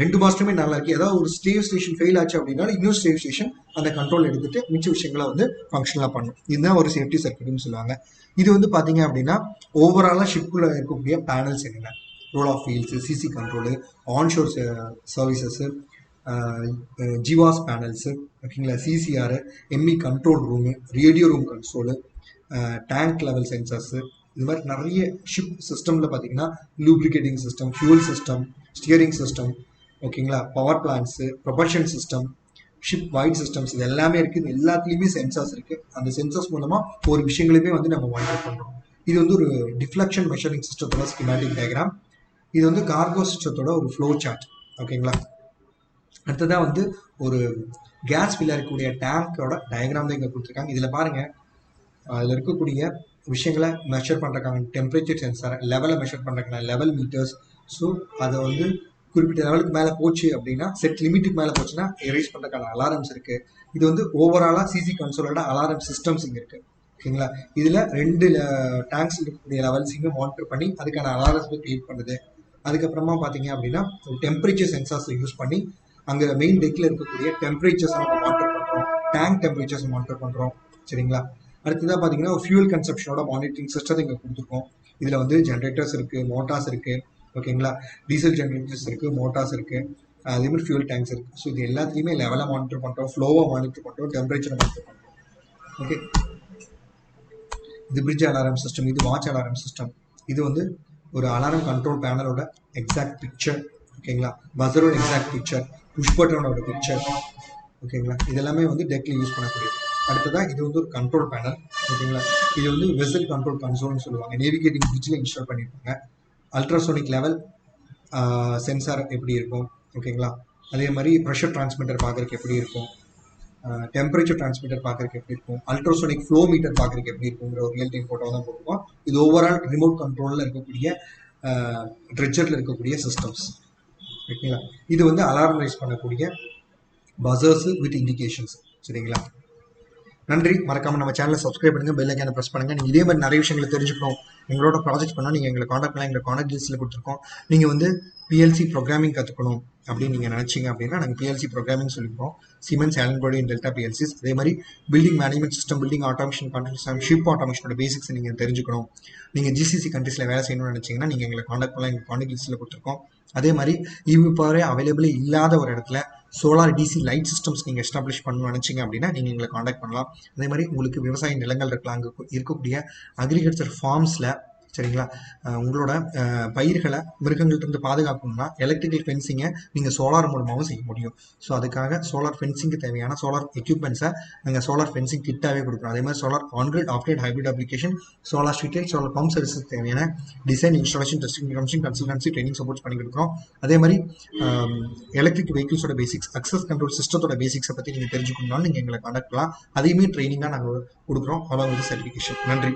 ரெண்டு மாஸ்டருமே நல்லா இருக்கு. ஏதாவது ஒரு ஸ்டேவ் ஸ்டேஷன் ஃபெயில் ஆச்சு அப்படின்னா இன்னொரு ஸ்டேவ் ஸ்டேஷன் அந்த கண்ட்ரோல் எடுத்துட்டு மிச்ச விஷயங்களை வந்து ஃபங்க்ஷனலாக பண்ணும். இதுதான் ஒரு சேஃப்டி சர்க்கியூட்னு சொல்லுவாங்க. இது வந்து பார்த்தீங்க அப்படின்னா ஓவராலாக ஷிப்புக்குள்ள இருக்கக்கூடிய பேனல்ஸ் என்னென்ன roll of wheels CC control onshore services ஜிவாஸ் panels ஓகேங்களா CCR ME control room radio room console tank level sensors இது மாதிரி நிறைய ஷிப் சிஸ்டமில் பார்த்தீங்கன்னா lubricating system fuel system steering system ஓகேங்களா? Power plans propulsion system ship wide systems இது எல்லாமே இருக்குது இது எல்லாத்துலேயுமே சென்சார்ஸ் இருக்குது அந்த சென்சார்ஸ் மூலமாக ஒரு விஷயங்களுமே வந்து நம்ம மானிட்டர் பண்ணுறோம் இது வந்து ஒரு டிஃப்ளக்ஷன் மெஷரிங் சிஸ்டத்தோட ஸ்கிமேட்டிக் டயக்ராம் இது வந்து கார்கோ சிஸ்டத்தோட ஒரு ஃப்ளோ சார்ட் ஓகேங்களா? அடுத்ததாக வந்து ஒரு கேஸ் ஃபில்லாக இருக்கக்கூடிய டேங்கோட டயக்ராம் தான் இங்கே கொடுத்துருக்காங்க. இதில் பாருங்கள் அதில் இருக்கக்கூடிய விஷயங்களை மெஷர் பண்ணுறக்கான டெம்பரேச்சர் சென்சார் லெவலை மெஷர் பண்ணுறக்கான லெவல் மீட்டர்ஸ் ஸோ அதை வந்து குறிப்பிட்ட லெவலுக்கு மேலே போச்சு அப்படின்னா செட் லிமிட்டுக்கு மேலே போச்சுன்னா எரேஸ் பண்ணுறதுக்கான அலாரம்ஸ் இருக்குது இது வந்து ஓவராலாக சிசி கன்சோலோட அலாரம் சிஸ்டம்ஸ் இங்கே இருக்குது ஓகேங்களா? இதில் ரெண்டு டேங்க்ஸ் இருக்கக்கூடிய லெவல்ஸையுமே மானிட்டர் பண்ணி அதுக்கான அலாரம்ஸ் கிரியேட் பண்ணுது. அதுக்கப்புறமா பார்த்தீங்க அப்படின்னா டெம்பரேச்சர் சென்சார்ஸ் யூஸ் பண்ணி அங்கே மெயின் டெக்கில் இருக்கக்கூடிய டெம்பரேச்சர்ஸ் நம்ம மானிட்டர் பண்ணுறோம் டேங்க் டெம்பரேச்சர்ஸ் மானிட்டர் பண்ணுறோம் சரிங்களா? அடுத்ததாக பார்த்தீங்கன்னா ஒரு ஃபியூல் கன்சப்ஷனோட மானிட்டரிங் சிஸ்டத்தை இங்கே கொடுத்துருக்கோம். இதில் வந்து ஜென்ரேட்டர்ஸ் இருக்குது மோட்டார்ஸ் இருக்குது ஓகேங்களா? டீசல் ஜென்ரேட்டர்ஸ் இருக்குது மோட்டார்ஸ் இருக்குது அதே மாதிரி ஃபியூல் டேங்க்ஸ் இருக்குது ஸோ இது எல்லாத்தையுமே லெவலாக மானிட்டர் பண்ணுறோம் ஃப்ளோவை மானிட்டர் பண்ணுறோம் டெம்பரேச்சரை மானிட்டர் பண்ணுறோம் ஓகே இது பிரிட்ஜ் அலாரம் சிஸ்டம் இது வாட்ச் அலாரம் சிஸ்டம் இது வந்து ஒரு அலாரம் கண்ட்ரோல் பேனலோட எக்ஸாக்ட் பிக்சர் ஓகேங்களா? பஸரோட எக்ஸாக்ட் பிக்சர் புஷ் பட்டனோட பிக்சர் ஓகேங்களா? இதெல்லாமே வந்து டெக்கில் யூஸ் பண்ணக்கூடியது. அடுத்ததாக இது வந்து ஒரு கண்ட்ரோல் பேனல் ஓகேங்களா? இது வந்து வெசல் கண்ட்ரோல் கன்சோல்னு சொல்லுவாங்க. நேவிகேட்டிங் பிரிட்ஜில் இன்ஸ்டால் பண்ணியிருப்பாங்க அல்ட்ராசோனிக் லெவல் சென்சார் எப்படி இருக்கும்? ஓகேங்களா அதே மாதிரி ப்ரெஷர் டிரான்ஸ்மிட்டர் பார்க்குறதுக்கு எப்படி இருக்கும்? டெம்பரேச்சர் டிரான்ஸ்மிட்டர் பார்க்குறதுக்கு எப்படி இருக்கும்? அல்ட்ராசோனிக் ஃப்ளோ மீட்டர் பார்க்குறதுக்கு எப்படி இருக்குங்கிற ஒரு ரியல் டைம் ஃபோட்டோ தான் போட்டுருக்கோம். இது ஓவரால் ரிமோட் கண்ட்ரோலில் இருக்கக்கூடிய ட்ரெஜரில் இருக்கக்கூடிய சிஸ்டம்ஸ் ஓகேங்களா இது வந்து அலாரம் ரைஸ் பண்ணக்கூடிய பசர்ஸ் வித் இண்டிகேஷன்ஸ் சரிங்களா? நன்றி. மறக்காமல் நம்ம சேனலை சப்ஸ்கிரைப் பண்ணுங்கள் பெல் ஐக்கான ப்ரெஸ் பண்ணுங்கள் நீங்கள் இதே மாதிரி நிறைய விஷயங்களை தெரிஞ்சுக்கணும். எங்களோட ப்ராஜெக்ட் பண்ணால் நீங்கள் எங்களை காண்டாக்ட் பண்ணலாம் எங்களை காண்டாக்ட் லிஸ்ட்டில் கொடுத்துருக்கோம். நீங்கள் வந்து பிஎல்சி ப்ரோக்ராமிங் கற்றுக்கணும் அப்படின்னு நீங்கள் நினச்சிங்க அப்படின்னா நாங்கள் பிஎல்சி ப்ரோக்ராமிங் சொல்லியிருக்கோம் Siemens Allen Bradley Delta PLCs அதே மாதிரி building management system building automation control ship ஆட்டோமேஷனோட basics நீங்கள் தெரிஞ்சுக்கணும். நீங்கள் ஜிசிசி கண்ட்ரீஸில் வேலை செய்யணும்னு நினச்சிங்கன்னா நீங்கள் எங்களை காண்டாக்ட் பண்ணலாம் எங்கள் காண்டாக்ட் லிஸ்ட்டில் கொடுத்துருக்கோம். அதே மாதிரி இப்போ அவைலபிள் இல்லாத ஒரு இடத்துல சோலார் டிசி லைட் சிஸ்டம்ஸ் நீங்கள் எஸ்டாப்ளிஷ் பண்ணணும்னு நினச்சிங்க அப்படின்னா நீங்கள் எங்களை காண்டாக்ட் பண்ணலாம். அதே மாதிரி உங்களுக்கு விவசாய நிலங்கள் இருக்கலாம் அங்கே இருக்கக்கூடிய அக்ரிகல்ச்சர் ஃபார்ம்ஸில் சரிங்களா? உங்களோட பயிர்களை மிருகங்கள்கிட்ட பாதுகாக்கணும்னா எலக்ட்ரிக்கல் ஃபென்சிங்கை நீங்கள் சோலார் மூலமாகவும் செய்ய முடியும். ஸோ அதுக்காக சோலார் ஃபென்சிங்க்கு தேவையான சோலார் எக்யூப்மெண்ட்ஸை நாங்கள் சோலார் ஃபென்சிங் கிட்டாகவே கொடுக்குறோம். அதே மாதிரி solar on grid off grid hybrid application solar street solar pump services தேவையான design installation testing commission consultancy training support பண்ணி கொடுக்குறோம். அதே மாதிரி எலக்ட்ரிக் வெஹிக்கிள்ஸோட பேசிக்ஸ் அக்சஸ் கண்ட்ரோல் சிஸ்டத்தோட பேசிக்ஸை பற்றி நீங்கள் தெரிஞ்சுக்கணும்னாலும் நீங்கள் எங்களை காண்டாக்ட் பண்ணலாம். அதையுமே ட்ரைனிங்காக நாங்கள் கொடுக்குறோம். அதான் வந்து சர்டிஃபிகேஷன் நன்றி.